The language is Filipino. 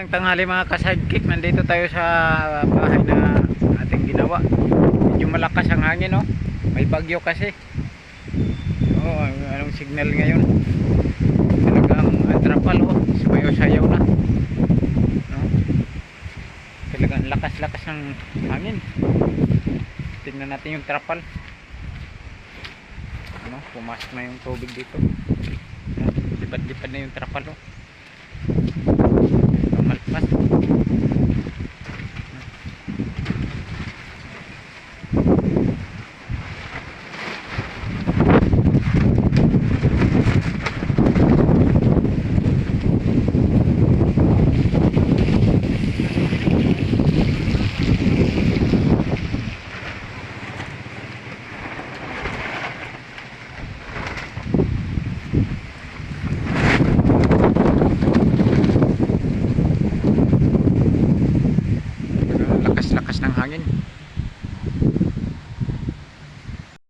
Ang tanghali mga kasidkick, nandito tayo sa bahay na ating ginawa. Medyo malakas ang hangin, no? May bagyo kasi. Ang- anong signal ngayon? Talagang atrapal, oh. Sumayo-sayaw na. No? Talagang lakas-lakas ng hangin. Tingnan natin yung trapal. Ano, pumasok na yung tubig dito. No? Lipad-lipad na yung trapal, oh. Lakas-lakas ng hangin.